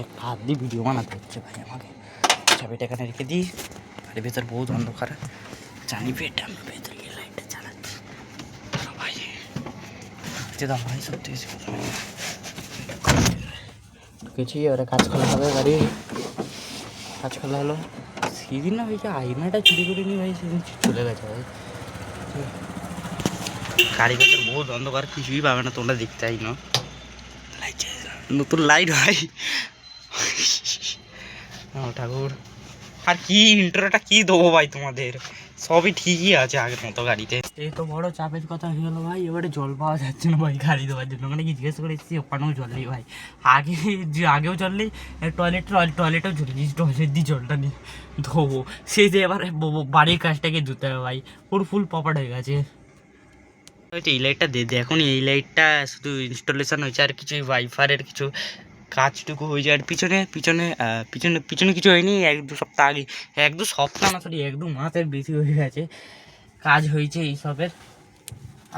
এক হাত দিয়ে ভিডিও বানাতে হচ্ছে ভাই আমাকে। চাবিটা এখানে রেখে দিই। আর ভেতর বহুত অন্ধকার। জানি পেট আমি ভেতরে গিয়ে লাইটটা চালাচ্ছি। সবাই। দাম ভাই কথা বলি। ঢুকেছি এবারে কাজ খোলা হবে গাড়ি কাজ খোলা হলো, সেদিন না ভাই আইনাটা চুরি করে নিয়ে ভাই, সেদিন চলে গেছে ভাই। গাড়ি ভেতর বহুত অন্ধকার, কিছুই পাবে না, তোমরা দেখতে চাই না। নতুন লাইট ভাই ঠাকুর। আর কি ইন্টারটা কি দেবো ভাই তোমাদের? সবই ঠিকই আছে আগের মতো গাড়িতে। এই তো বড় চাপের কথা হয়ে গেলো ভাই এবারে জল পাওয়া যাচ্ছে না ভাই গাড়ি দেওয়ার জন্য। ওখানে কি জিজ্ঞেস করে এসেছি ওখানেও জল নেই ভাই। আগে যে আগেও জল নেই টয়লেট টয়লেটেও জল নেই টয়লেট দিয়ে জলটা নিয়ে ধোবো। সেই যে এবার বাড়ির কাজটাকে ধুতে হবে ভাই পুরো ফুল পপাট হয়ে গেছে। এই লাইটটা দে দে এখন এই লাইটটা শুধু ইনস্টলেশন হয়েছে আর কিছু ওয়াইফারের কিছু। কাজটুকু হয়েছে আর পিছনে পিছনে পিছনে পিছনে কিছু হয়নি এক দু সপ্তাহ আগে এক দু সপ্তাহ না সরি এক দু মাসের বেশি হয়ে গেছে কাজ হয়েছে এইসবের।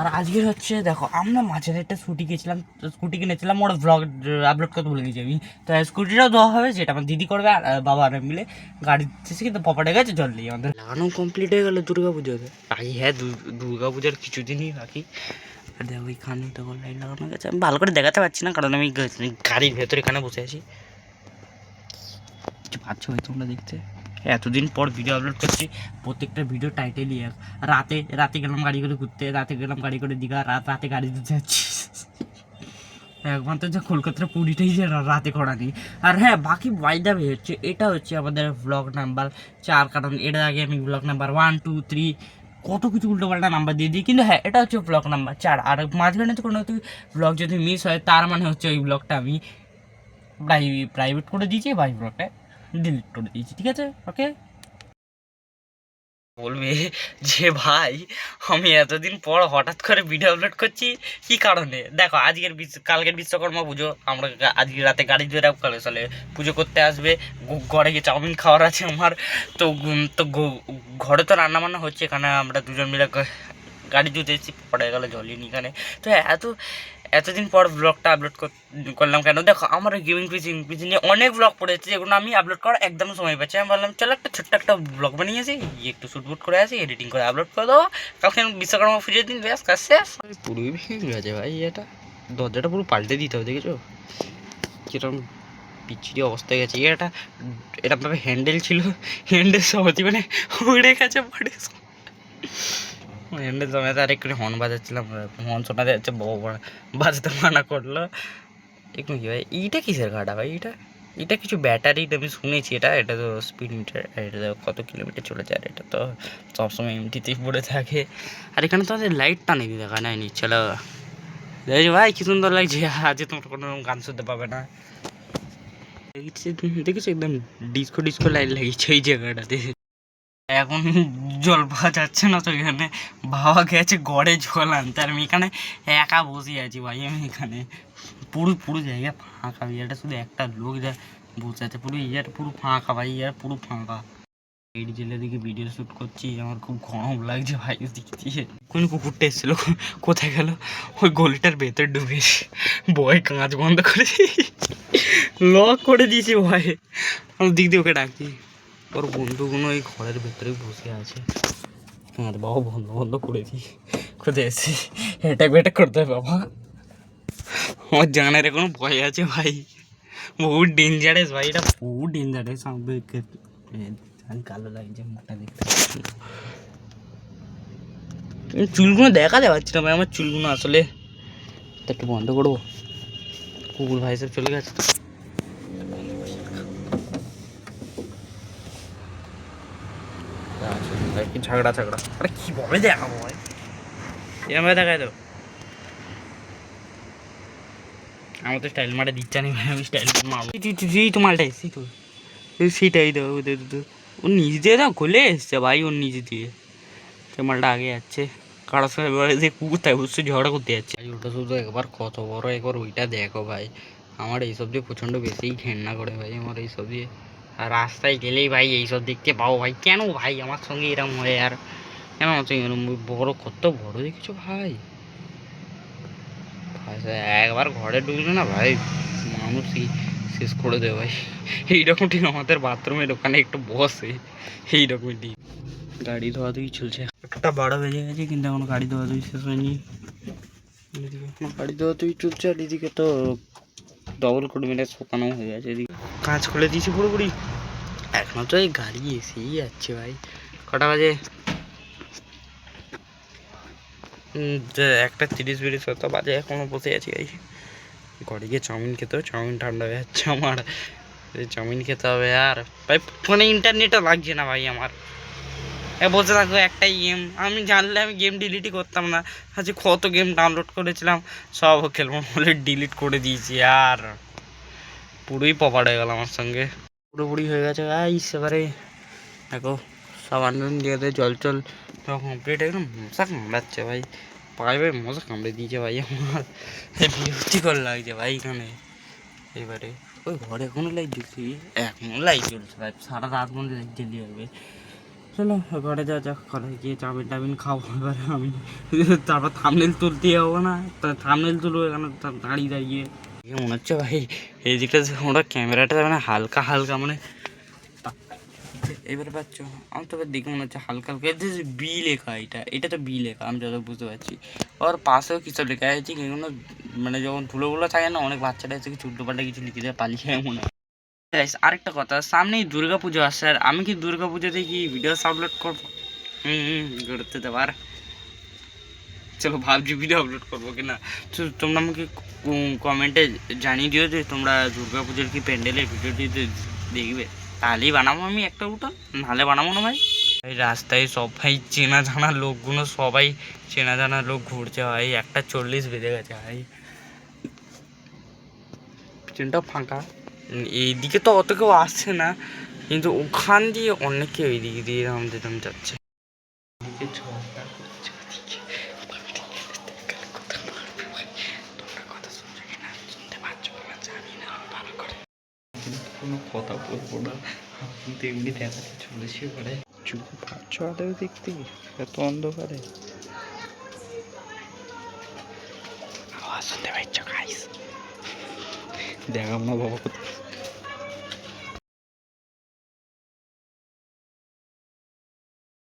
আর আজকের হচ্ছে দেখো আমরা মাঝের একটা স্কুটি গেছিলাম স্কুটি কিনেছিলাম ওর ব্লগ আপলোড করতে বলে দিয়েছি আমি। তো স্কুটিটাও দেওয়া হবে যেটা আমার দিদি করবে আর বাবা আর মিলে। গাড়ি দিতেছি কিন্তু পপাটে গেছে জল নেই আমাদের। লাগানো কমপ্লিট হয়ে গেলো দুর্গা পুজোতে হ্যাঁ দুর্গা পুজোর কিছুদিনই বাকি। আর দেখো এখানে তখন লাইট লাগানো গেছে। আমি ভালো করে দেখাতে পারছি না, কারণ আমি গাড়ির ভেতরে এখানে বসে আছি। কিছু পাচ্ছ ভাই তোমরা দেখতে? এতদিন পর ভিডিও আপলোড করছি, প্রত্যেকটা ভিডিও টাইটেলই এক। রাতে রাতে গেলাম গাড়ি করে ঘুরতে, রাতে গেলাম গাড়ি করে দীঘা রাত রাতে গাড়ি দিতে যাচ্ছি। একমাত্র যে কলকাতার পুরীটাই যে রাতে করা নেই। আর হ্যাঁ বাকি বাইদাবে হচ্ছে, এটা হচ্ছে আমাদের ব্লগ নাম্বার চার কারণ, এর আগে আমি blog number one two three কত কিছু উল্টোপাল্টা নাম্বার দিয়ে দিই। কিন্তু হ্যাঁ এটা হচ্ছে ব্লগ নাম্বার চার। আর মাঝখানে তো কোনো ব্লগ যদি মিস হয়, তার মানে হচ্ছে ওই ব্লগটা আমি প্রাইভেট করে দিয়েছি ভাই ব্লগটা ডিলিট করে দিয়েছি। ঠিক আছে? ওকে বলবে, যে ভাই, আমি এতদিন পর হঠাৎ করে ভিডিও আপলোড করছি, কি কারণে? দেখো, আজকের কালকের বিশ্বকর্মা পুজো, আমরা আজকে রাতে গাড়ি ধরে কালে সালে পুজো করতে আসবে। ঘরে গিয়ে চাউমিন খাওয়ার আছে আমার। তো তো ঘরে তো রান্না বান্না হচ্ছে, এখানে আমরা দুজন মিলে গাড়ি ধুতে এসেছি, পড়ে গেল জলই নি এখানে। তো এত এতদিন পর ব্লগটা আপলোড করলাম কেন? দেখো, আমার গেমিং পিসি পিসি নিয়ে অনেক ব্লগ পড়েছে, যেগুলো আমি আপলোড করার একদম সময় পাচ্ছি আমি বললাম চলো একটা ছোট্ট একটা ব্লগ বানিয়েছি একটু শুটবুট করে আসি এডিটিং করে আপলোড করে দেবো। কালকে বিশ্বকর্মা পুজোর দিন, ব্যাস, কাজ শেষ। পুরোই ভেঙে গেছে ভাই, এটা। দরজাটা পুরো পাল্টে দিতে হবে, দেখেছ? কীরকম পিছিয়ে অবস্থায় গেছে। এটা এরকমভাবে হ্যান্ডেল ছিল হ্যান্ডেল সহজে মানে উড়ে গেছে, পড়ে হ্যান্ডেল সময় আর একটু হর্ন বাজাচ্ছিলাম হর্ন শোনা যাচ্ছে বড় বাজাতে মানা করল একটু কি ভাই এইটা কিসের গাড়া ভাই এটা এটা কিছু ব্যাটারি আমি শুনেছি এটা এটা তো স্পিড মিটার এটা তো কত কিলোমিটার চলেছে আর এটা তো সবসময় এমটিতেই পড়ে থাকে আর এখানে তো আমাদের লাইটটা নেই দেখা নাই নি চলো ভাই কি সুন্দর লাগছে আজ তোমরা কোনো গান শুনতে পাবে না দেখেছি দেখেছি একদম ডিস্কো ডিস্কো লাইট লাগিয়েছে এই জায়গাটাতে এখন জল পাওয়া যাচ্ছে না তো এখানে। বাবা গেছে গড়ে জল আনতে। আর আমি এখানে একা বসে আছি ভাই, আমি এখানে পুরো পুরো জায়গা ফাঁকা এটা শুধু একটা লোক যা বসে আছে। পুরো ইয়ার পুরো ফাঁকা ভাই, ইয়ার পুরো ফাঁকা। এই জেলে দিকে ভিডিও শ্যুট করছি, আমার খুব গরম লাগছে ভাই দিয়ে কোন কুকুরটা এসেছিল, কোথায় গেল? ওই গলিটার ভেতর ঢুকে বয় কাঁচ বন্ধ করে লক করে দিয়েছি ভয় আমি দিক দিয়ে ওকে ডাকি ওর বন্ধুগুলো এই ঘরের ভেতরে বসে আছে। আর বাবা, বন্ধ বন্ধ করে দিই কোথায় এসেছি এটা বেটা করতে হবে বাবা। আমার জানার কোনো ভয় আছে ভাই। বহুত ডেঞ্জারাস ভাই, এটা বহুত ডেঞ্জারাস কালো লাগছে মুখটা দেখতে চুলগুলো দেখা যাচ্ছে না ভাই, আমার চুলগুলো আসলে একটু বন্ধ করব। কুকুর ভাই, সব চলে গেছে। কি ঝগড়া ঝগড়া? আরে কীভাবে দেখাবো ভাই? তো। আমার তো স্টাইল মারা দিচ্ছে না আমি স্টাইল মারবো। তো মালটা এসছি তো সেটাই দাও ওদের তো ও নিজে দিয়ে দাও খুলে এসছে ভাই ওর নিজে দিয়ে। সে মালটা আগে যাচ্ছে কারোর সঙ্গে এবারে যে কুকুর তাই ঝগড়া করতে যাচ্ছে। ওটা শুধু একবার কত বড় একবার ওইটা দেখো ভাই। আমার এইসব দিয়ে প্রচণ্ড বেশিই ঘেন্না করে ভাই আমার এইসব দিয়ে রাস্তায় গেলেই ভাই এইসব দেখতে পাও ভাই। কেন ভাই? আমার সঙ্গে এরম হয় আর কেন আমার সঙ্গে এরম? বড় কত বড় দেখেছ ভাই? একবার ঘরে ঢুকলো না ভাই, মানুষ শেষ করে দেবে ভাই। এইরকম ঠিক আমাদের বাথরুমের ওখানে একটু বসে। এইরকমই ঠিক গাড়ি ধোয়া ধুই চলছে। একটা বারো বেজে গেছে, কিন্তু এখনও গাড়ি ধোয়া ধুই শেষ হয়নি। গাড়ি ধোয়া ধুই চলছে আর এদিকে তো ডবল কোট মেরে শোকানো হয়ে গেছে এদিকে। কাজ করে দিয়েছি পুরোপুরি। তো এই গাড়ি এসেই যাচ্ছে ভাই। কটা বাজে? একটা তিরিশ বিরিশ হতো বাজে, এখনও বসে আছি ভাই। ঘরে গিয়ে চাউমিন খেতে হবে, চাউমিন ঠান্ডা হয়ে যাচ্ছে আমার। চাউমিন খেতে হবে আর ভাই, ফোনে ইন্টারনেটও লাগছে না ভাই আমার। বসে থাকব একটাই গেম আমি জানলে আমি গেম ডিলিটই করতাম না। আজকে কত গেম ডাউনলোড করেছিলাম, সব খেলব, বলে ডিলিট করে দিয়েছি, আর পুরোই পপার হয়ে গেল আমার সঙ্গে। পুরোপুরি হয়ে গেছে, আইস, এবারে দেখো আনন্দ দিয়ে জল টল সব কমপ্লিট একদম মশা কামড়াচ্ছে ভাই। পায়ে ভাই মশা কামড়ে দিয়েছে ভাই আমার। বিরক্তিকর লাগছে ভাই এখানে। এবারে, ওই ঘরে এখনও লাইট জ্বলছে এখনও লাইট জ্বলছে ভাই, সারা রাত মধ্যে লাইট জ্বলিয়ে যাবে চলো ঘরে যা যাক, ঘরে গিয়ে চাউমিন টাউমিন খাব। এবারে আমি তারপর থামনেল তুলতে যাব না। থামনেল তুলবো এখানে দাঁড়িয়ে দাঁড়িয়ে। মনে হচ্ছে ভাই, এই দিকটা যে ওরা ক্যামেরাটা মানে হালকা হালকা মানে এবারে পাচ্ছ আমার তো দেখে মনে হচ্ছে হালকা হালকা। এটা যে বি লেখা এটা এটা তো বি লেখা, আমি যত বুঝতে পারছি। ওর পাশেও কিছু লেখা আছে এগুলো মানে যখন ধুলোগুলো থাকে না, অনেক বাচ্চারা এসে কিছু কিছু লিখে দেয়, পালিয়ে মনে হয়। Guys, আরেকটা কথা সামনেই দুর্গা পুজো আসছে আর আমি কি দুর্গা পুজোতে কি ভিডিও আপলোড করব? হুম করতে তো পার চলো ভাবছি ভিডিও আপলোড করব কিনা। তো তোমরা আমাকে কমেন্টে জানিয়ে দিও যে তোমরা দুর্গা পুজোর কি প্যান্ডেলের ভিডিওটি দেখবে। তাহলেই বানাবো আমি একটা উঠো নাহলে বানাবো না ভাই। এই রাস্তায় সবাই চেনা জানা লোকগুলো সবাই চেনা জানা লোক ঘুরছে ভাই। একটা চল্লিশ বেজে গেছে ভাই। পিছনটাও ফাঁকা। এইদিকে তো অত কেউ আসছে না, কিন্তু ওখান দিয়ে অনেকে ওই দিকে দিয়ে আমাদের যাচ্ছে। কিনা? কিন্তু কথা বলব না। আমি এমনি দেখাতে চলেছি এবারে। চুপ পাচ্ছ আদেও দেখতে। এত অন্ধকারে। আওয়াজ শুনতে পাচ্ছ গাইস দেখাবো না বাবা।